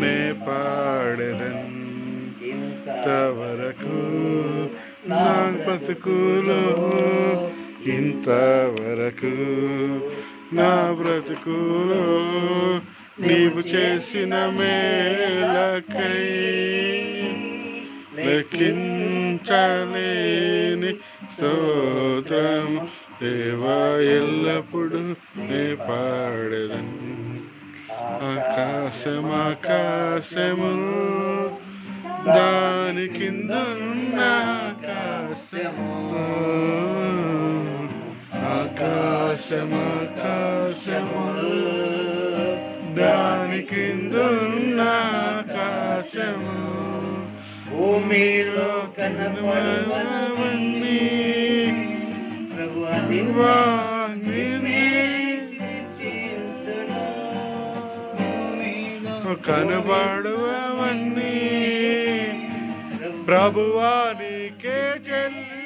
నే పాడదన్. ఇంతవరకు నా బ్రతుకులో ఇంతవరకు నా బ్రతుకులో నీవు చేసిన మేలకై లెక్కించలేని స్తోత్రం. దేవా ఎల్లప్పుడూ ఆకాశం ఆకాశము దాని కింద ఆకాశము. ఆకాశం ఆకాశము దాని కింద ఆకాశము. భూమిలో కనపడవన్నీ ప్రభు నిన్ను కనబడువన్నీ ప్రభువానికే చెల్లి.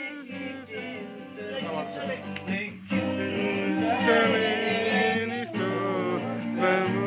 స్తోత్రము.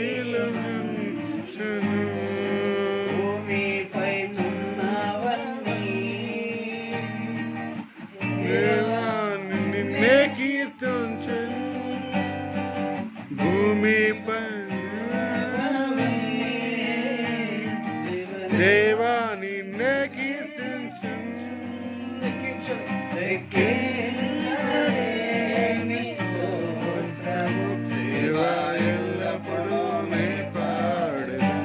దేవా నిన్నే కీర్తించును. దేవా ఎల్లప్పుడూ నే పాడెదను.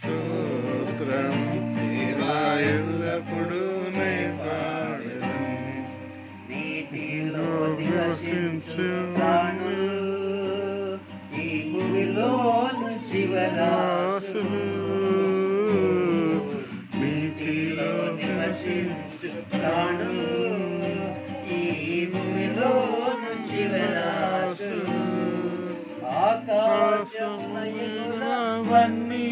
స్తోత్రం దేవా ఎల్లప్పుడూ నే పాడెదను. నీటిలో నివసించు జీవరాశులు నీటిలో నివసించు ప్రాణులు ఈ భూమిలోను జీవరాశులు ఆకాశములవన్నీ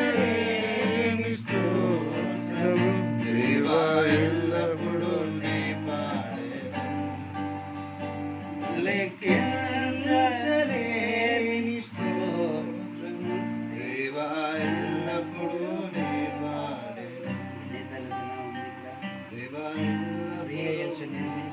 లెక్కించలేని స్తోత్రము దేవా ఎల్లప్పుడూ నీ పాడేను లెక్కించలేని స్తోత్రము దేవా ఎల్లప్పుడూ నీ పాడేను దేవా ఎల్లప్పుడూ